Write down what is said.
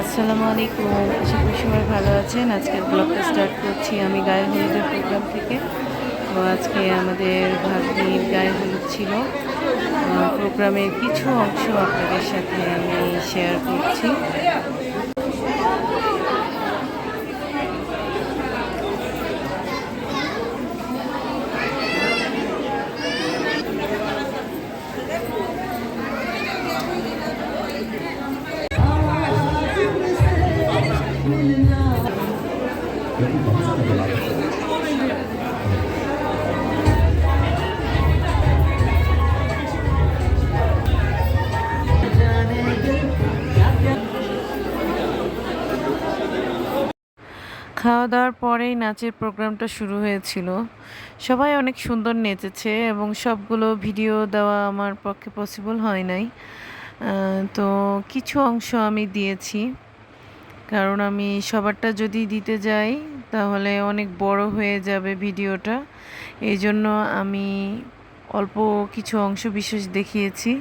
আসসালামু আলাইকুম। আশা করি সবাই ভালো আছেন। আজকের ব্লগটা স্টার্ট করছি আমি গায়ে হলুদের প্রোগ্রাম থেকে। তো আজকে আমাদের ভাগ্নির গায়ে হলুদ ছিল। প্রোগ্রামের কিছু অংশ আপনাদের সাথে আমি শেয়ার করছি। খাওয়া দাওয়ার পরেই নাচের প্রোগ্রামটা শুরু হয়েছিল। সবাই অনেক সুন্দর নেচেছে এবং সবগুলো ভিডিও দেওয়া আমার পক্ষে পসিবল হয় নাই। তো কিছু অংশ আমি দিয়েছি। কারণ আমি সবারটা যদি দিতে যাই, তাহলে অনেক বড় হয়ে যাবে ভিডিওটা। এই জন্য আমি অল্প কিছু অংশ বিশেষ দেখিয়েছি।